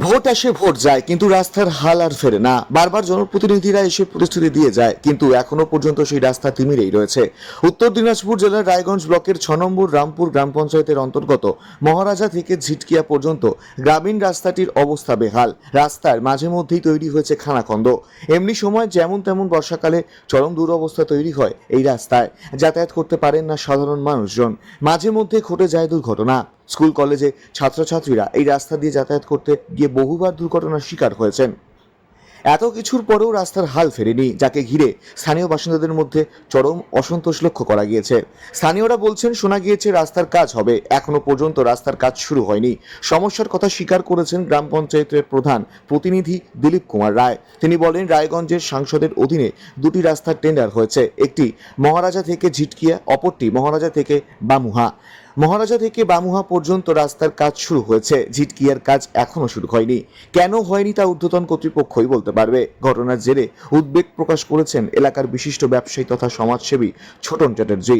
Vote আসে, vote যায়, কিন্তু রাস্তার হাল আর ফেরে না। বারবার জনপ্রতিনিধিরা এসে প্রতিশ্রুতি দিয়ে যায়, কিন্তু এখনও পর্যন্ত সেই রাস্তা তিমিরেই রয়েছে। উত্তর দিনাজপুর জেলার রায়গঞ্জ ব্লকের ছ নম্বর রামপুর গ্রাম পঞ্চায়েতের অন্তর্গত মহারাজা থেকে ঝিটকিয়া পর্যন্ত গ্রামীণ রাস্তাটির অবস্থা বেহাল। রাস্তার মাঝে মধ্যেই তৈরি হয়েছে খানাখন্দ। এমনি সময় যেমন তেমন বর্ষাকালে চরম দুরবস্থা তৈরি হয় এই রাস্তায়। যাতায়াত করতে পারেন না সাধারণ মানুষজন। মাঝে মধ্যে ঘটে যায় দুর্ঘটনা। স্কুল, কলেজে ছাত্রছাত্রীরা এই রাস্তা দিয়ে যাতায়াত করতে গিয়ে বহুবার দুর্ঘটনার শিকার হয়েছেন। এত কিছুর পরেও রাস্তার হাল ফেরেনি, যাকে ঘিরে স্থানীয় বাসিন্দাদের মধ্যে চরম অসন্তোষ লক্ষ্য করা গিয়েছে। স্থানীয়রা বলছেন, শোনা গিয়েছে, রাস্তার কাজ হবে। এখনও পর্যন্ত রাস্তার কাজ শুরু হয়নি। সমস্যার কথা স্বীকার করেছেন গ্রাম পঞ্চায়েতের প্রধান প্রতিনিধি দিলীপ কুমার রায়। তিনি বলেন, রায়গঞ্জের সাংসদের অধীনে দুটি রাস্তার টেন্ডার হয়েছে। একটি মহারাজা থেকে ঝিটকিয়া, অপরটি মহারাজা থেকে বামুহা। মহারাজা থেকে বামুহা পর্যন্ত রাস্তার কাজ শুরু হয়েছে। ঝিটকিয়ার কাজ এখনও শুরু হয়নি। কেন হয়নি তা ঊর্ধ্বতন কর্তৃপক্ষই বলতে পারবে। ঘটনার জেরে উদ্বেগ প্রকাশ করেছেন এলাকার বিশিষ্ট ব্যবসায়ী তথা সমাজসেবী ছোটন চ্যাটার্জি।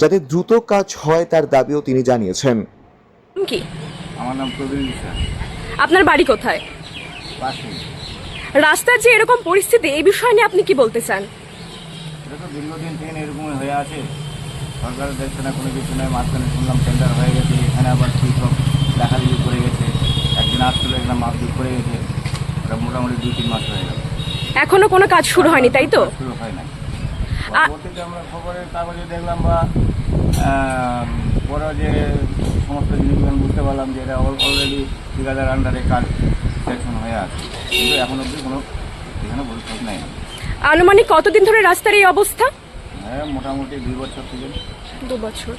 যাতে দ্রুত কাজ হয় তার দাবিও তিনি জানিয়েছেন। কি? আমার নাম প্রবীণ আপনার বাড়ি কোথায়? রাস্তার যে এরকম পরিস্থিতি এই বিষয় নিয়ে আপনি কি বলতে চান? এটা তো দীর্ঘদিন থেকে এরকমই হয়ে আছে। সরকার দেখছে না কোনো কিছু নয় মাঝখানে শুনলাম টেন্ডার হয়ে গেছে এখানে আবার কী সব দেখাদেখি করে গেছে একদিন আসছিল এখানে মাপজুপ করে গেছে ওটা মোটামুটি দুই তিন মাস হয়ে গেল। এখনও কোনো কাজ শুরু হয়নি তাই তো? শুরু হয় না পরবর্তীতে আমরা খবরের কাগজে দেখলাম বা পরে যে সমস্ত জিনিসগুলো আমি বুঝতে পারলাম যে এটা অলরেডি ঠিকাদার আন্ডারে কাজ সেকশন হয়ে আছে। কিন্তু এখন অবধি কোনো এখানে ভবিষ্যৎ নেই। আনুমানিক কতদিন ধরে রাস্তার এই অবস্থা? হ্যাঁ মোটামুটি দুই বছর থেকে। দু বছর।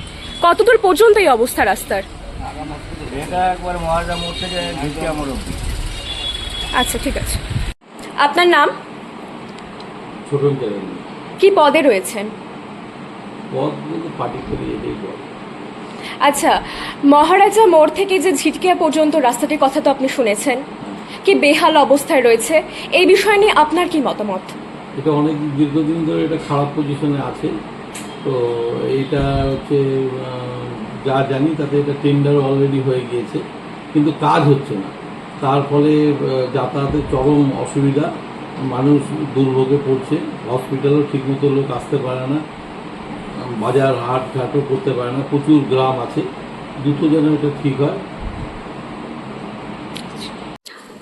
কতদূর পর্যন্ত এই অবস্থা রাস্তার? এটা একবার মহারাজা মোড় থেকে ঢুকে আমার অব্দি আচ্ছা ঠিক আছে। আপনার নাম? ছোটন কি পদে রয়েছেন? পদ কিন্তু পার্টি করি এটাই পদ। আচ্ছা মহারাজা মোড় থেকে যে ঝিটকিয়া পর্যন্ত রাস্তাটির কথা তো আপনি শুনেছেন। কি বেহাল অবস্থায় রয়েছে? এই বিষয় নিয়ে আপনার কি মতামত? এটা অনেক দীর্ঘদিন ধরে এটা খারাপ পজিশনে আছে। তো এটা হচ্ছে যা জানি তাতে এটা টেন্ডার অলরেডি হয়ে গিয়েছে। কিন্তু কাজ হচ্ছে না। তার ফলে যাতায়াতের চরম অসুবিধা। মানুষ দুর্ভোগে পড়ছে। হসপিটালও ঠিকমতো লোক আসতে পারে না। বাজার হাট ঘাটও করতে পারে না। প্রচুর গ্রাম আছে। দ্রুত যেন এটা ঠিক হয়।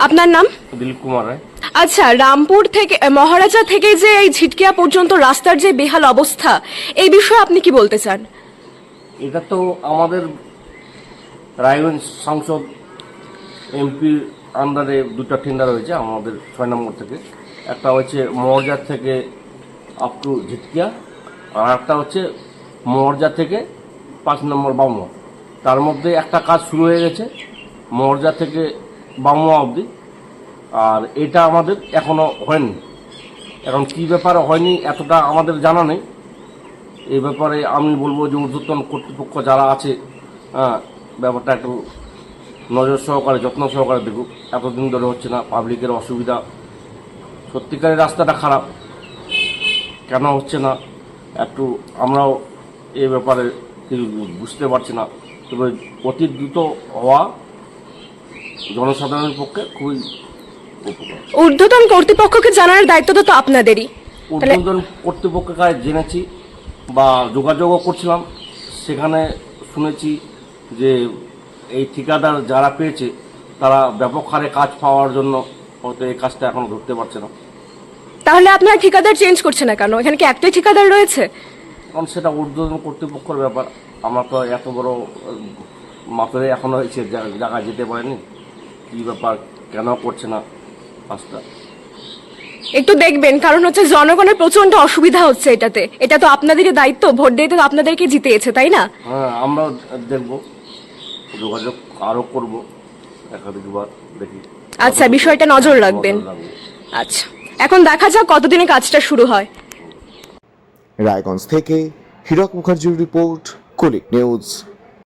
আপনার নাম? দিলীপ কুমার রায়। আচ্ছা রামপুর থেকে মহারাজা থেকে যে এই ঝিটকিয়া পর্যন্ত রাস্তার যে বেহাল অবস্থা, এই বিষয়ে আপনি কি বলতে চান? এটা তো আমাদের রায়গঞ্জ সাংসদ এমপির আন্ডারে দুটো টেন্ডার হয়েছে, আমাদের ছয় নম্বর থেকে। একটা হচ্ছে মর্যার থেকে আপ টু ঝিটকিয়া, আর একটা হচ্ছে মর্যা থেকে পাঁচ নম্বর বামুয়া। তার মধ্যে একটা কাজ শুরু হয়ে গেছে, মর্যা থেকে বামুয়া অবধি। আর এটা আমাদের এখনও হয়নি। এখন কী ব্যাপারে হয়নি এতটা আমাদের জানা নেই। এই ব্যাপারে আমি বলব যে ঊর্ধ্বতন কর্তৃপক্ষ যারা আছে হ্যাঁ ব্যাপারটা একটু নজর সহকারে, যত্ন সহকারে দেখুক। এতদিন ধরে হচ্ছে না, পাবলিকের অসুবিধা। সত্যিকারের রাস্তাটা খারাপ। কেন হচ্ছে না? একটু আমরাও এই ব্যাপারে কিছু বুঝতে পারছি না। তবে অতি দ্রুত হওয়া জনসাধারণের পক্ষে খুবই ঊর্ধ্বতন কর্তৃপক্ষকে জানার দায়িত্ব তো আপনাদেরই। উদ্বোধন কর্তৃপক্ষের কাছে জেনেছি বা যোগাযোগও করছিলাম। সেখানে শুনেছি যে এই ঠিকাদার যারা পেয়েছে তারা ব্যাপক হারে কাজ পাওয়ার জন্য হয়তো এই কাজটা এখন ধরতে পারছে না। তাহলে আপনার ঠিকাদার চেঞ্জ করছে না কেন? এখানে কি একটাই ঠিকাদার রয়েছে? কারণ সেটা ঊর্ধ্বতন কর্তৃপক্ষের ব্যাপার। আমরা তো এত বড় মাপের এখনও সে জায়গায় যেতে পারেনি। কী ব্যাপার? কেন করছে না? কাজটা একটু দেখবেন কারণ হচ্ছে জনগণের প্রচণ্ড অসুবিধা হচ্ছে এটাতে। এটা তো আপনাদেরই দায়িত্ব ভোট দিতে তো আপনাদেরকে জিতেছে তাই না? হ্যাঁ আমরাও দেখব যোগাযোগ আরও করব একাধিকবার দেখি। আচ্ছা, বিষয়টা নজর রাখবেন। আচ্ছা এখন দেখা যাক কতদিনে কাজটা শুরু হয়। রায়গঞ্জ থেকে হীরক মুখার্জির রিপোর্ট কুলিক নিউজ।